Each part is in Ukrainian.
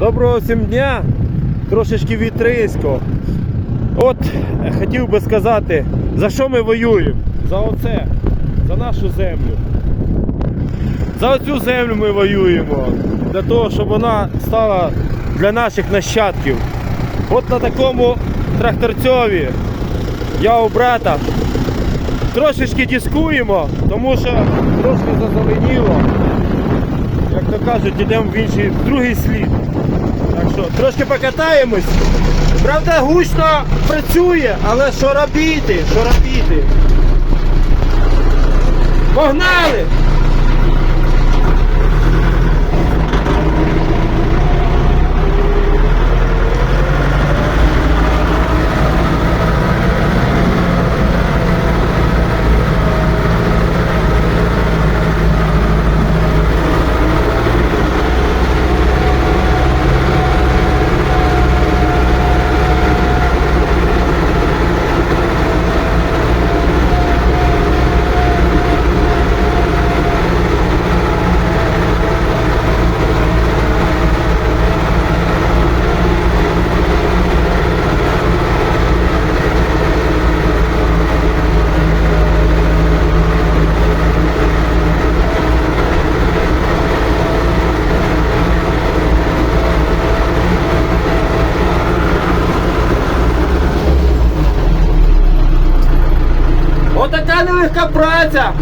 Доброго всім дня, трошечки вітрисько. От е, хотів би сказати, за що ми воюємо? За оце, за нашу землю. За оцю землю ми воюємо. Для того, щоб вона стала для наших нащадків. От на такому тракторцьові я у брата трошечки дискуємо, тому що трошки зазеленіло. То кажуть, йдемо в інший в другий слід. Так що трошки покатаємось. Правда, гучно працює, але що робити? Що робити? Погнали! Отака нелегка праця.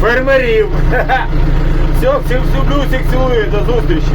Фермерів. Все, всіх люблю, всіх цілую, до зустрічі.